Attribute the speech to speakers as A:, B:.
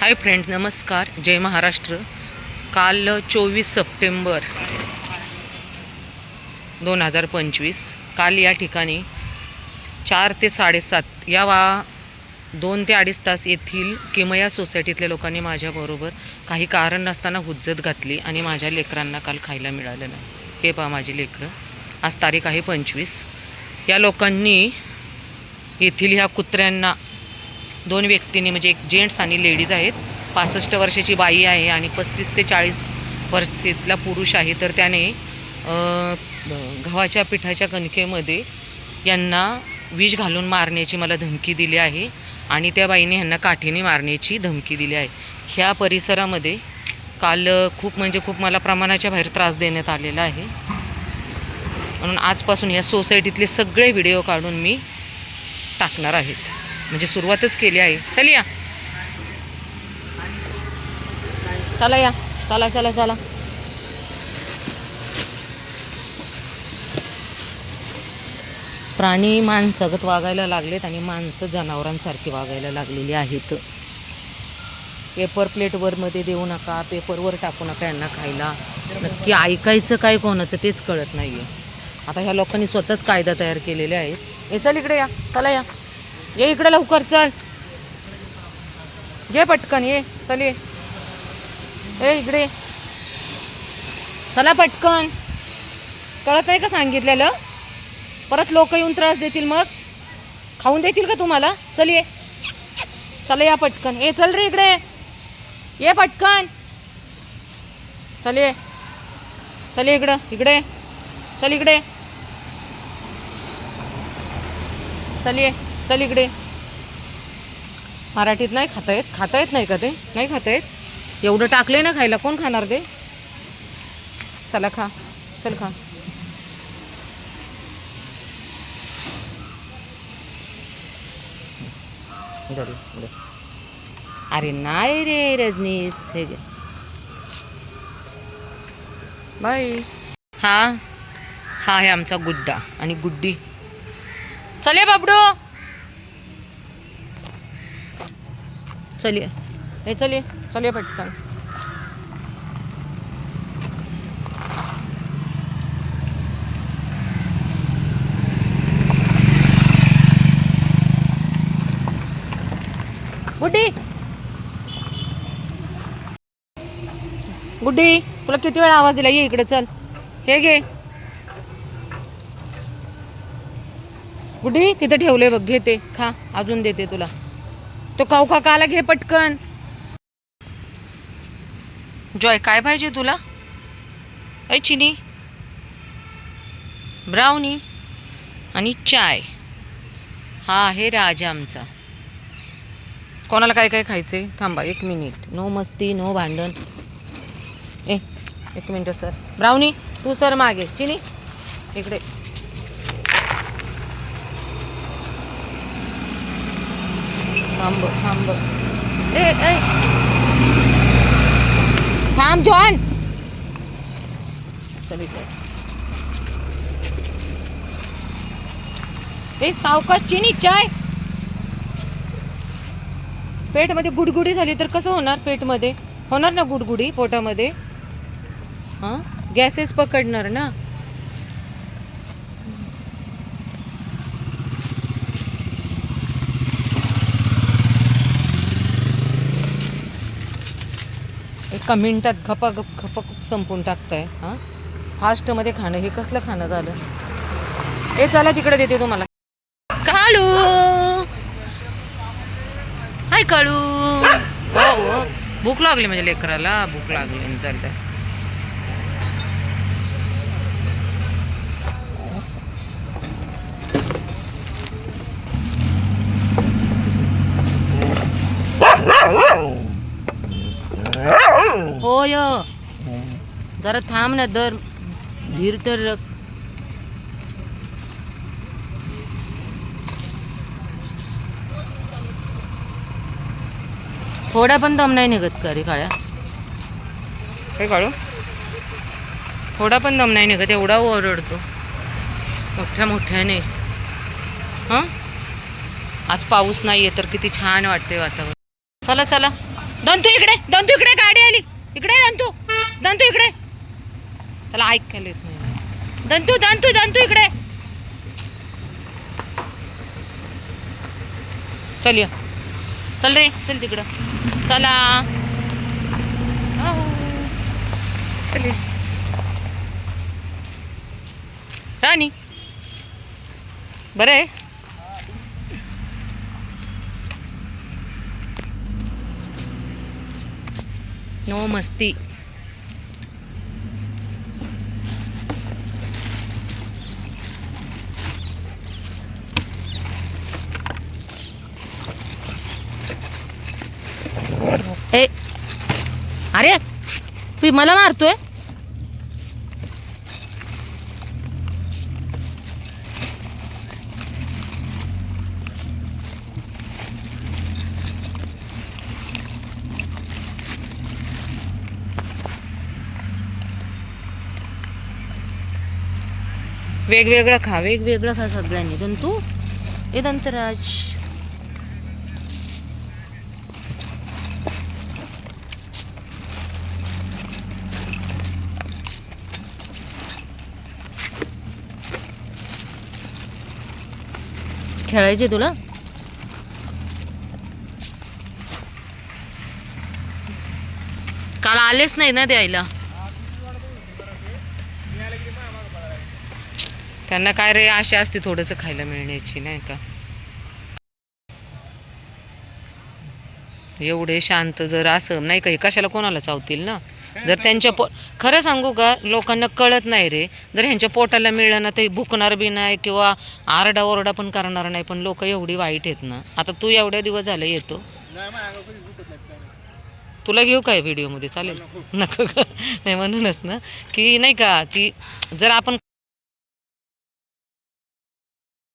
A: Hi friend नमस्कार. जय महाराष्ट्र. काल चोवीस सप्टेंबर दोन हजार पंचवीस काल या ठिकाणी चार ते साडेसात या वा दोन ते अडीच तास येथील किमया सोसायटीतल्या लोकांनी माझ्याबरोबर काही कारण नसताना हुज्जत घातली आणि माझ्या लेकरांना काल खायला मिळालं नाही. हे पहा माझी लेकरं. आज तारीख आहे पंचवीस. या लोकांनी येथील ह्या कुत्र्यांना दोन व्यक्तींनी म्हणजे एक जेंट्स आणि लेडीज आहेत. पासष्ट वर्षाची बाई आहे आणि पस्तीस ते चाळीस वर्षातला पुरुष आहे. तर त्याने गव्हाच्या पिठाच्या कणकेमध्ये यांना विष घालून मारण्याची मला धमकी दिली आहे आणि त्या बाईने ह्यांना काठीने मारण्याची धमकी दिली आहे. ह्या परिसरामध्ये काल खूप म्हणजे खूप मला प्रमाणाच्या बाहेर त्रास देण्यात आलेला आहे. म्हणून आजपासून या सोसायटीतले सगळे व्हिडिओ काढून मी टाकणार आहेत म्हणजे सुरुवातच केली आहे. चल या. चला या. चला चला चला. प्राणी माणसागत वागायला लागलेत आणि माणसं जनावरांसारखी वागायला लागलेली आहेत. पेपर प्लेटवर मध्ये देऊ नका पेपरवर टाकू नका यांना खायला. नक्की ऐकायचं काय कोणाचं तेच कळत नाही आहे आता ह्या लोकांनी स्वतःच कायदा तयार केलेले आहेत. हे चल इकडे या. चला या. ये इकडे लवकर चल. ये पटकन ये चल ये. ए इकडे. चला पटकन. कळत नाही का सांगितलेलं? परत लोक येऊन त्रास देतील मग? खाऊन देतील का तुम्हाला? चल ये. चला या पटकन. ए चल रे इकडे. ये पटकन. चल ये. चल इकडं. इकडे. चल इकडे. चल ये. चल इकडे. मराठीत नाही खाता येत. खाता येत नाही का ते? नाही खाता येत? एवढं टाकले ना खायला. कोण खाणार ते? चला खा. चल खा. अरे नाही रे रजनीश. हे घे. बाय. हा. हा आहे आमचा गुड्डा आणि गुड्डी. चले बाबडो. चलिए हे चलिए चलिए पटकन. गुड्डी. गुड्डी तुला किती वेळा आवाज दिला? ये इकडे चल. हे घे. गुड्डी तिथे ठेवले बघ घेते खा. अजून देते तुला. तो काऊ काकाला घे पटकन. जॉय काय पाहिजे तुला? ऐ चिनी. ब्राउनी आणि चाय. हा आहे राजा आमचा. कोणाला काय काय खायचे थांबा एक मिनिट. नो मस्ती नो भांडण. ए एक मिनिट सर. ब्राउनी तू सर मागे. चिनी इकडे. थांब थांब. ए ए. थांब जॉन. चल इकडे. ए सावकाश चिनी चाय. पेटमध्ये गुडगुडी झाली तर कसं होणार पेटमध्ये? होणार ना गुडगुडी पोटामध्ये? हां? गॅसेस पकडणार ना? एका मिनटात खपागप खपाखप संपून टाकताय हां? फास्टमध्ये खाणं हे कसलं खाणं झालं? हे चला तिकडे देते तुम्हाला. काळू हाय काळू हो हो. भूक लागली म्हणजे लेकराला भूक लागली चालतंय. होय। जरा थांब ना दर धीर तर रख. थोडा पण दम नाही निघत का रे काळ्या? हे काळू थोडा पण दम नाही निघत एवढा ओरडतो. मोठ्या मोठ्याने. हां? आज पाऊस नाही आहे तर किती छान वाटते वातावरण. चला चला. दंतू इकडे दंतू इकडे गाडी आली. इकडे दंतू. दंतू इकडे. त्याला ऐकायला येत नाही. दंतू दंतू दंतू इकडे. चल ये. चल रे चल तिकडं. चला. चल राणी. बरं आहे? नो मस्ती. ए अरे तू मला मारतोय? वेगवेगळं खा वेगवेगळं खा सगळ्यांनी. दंतू? ए दंतराज. खेळायचे तुला? काल आलेच नाही ना द्यायला. त्यांना काय रे आशा असते थोडंसं खायला मिळण्याची नाही का? एवढे शांत जर असं नाही का हे कशाला कोणाला चावतील ना? जर त्यांच्या पो खरं सांगू का लोकांना कळत नाही रे. जर ह्यांच्या पोटाला मिळलं ना तरी भुकणार बी नाही किंवा आरडा ओरडा पण करणार नाही पण लोक एवढी वाईट आहेत ना. आता तू एवढ्या दिवस झाले येतो. तुला घेऊ काय व्हिडिओमध्ये? चालेल. नको नाही म्हणूनच ना. की नाही का की जर आपण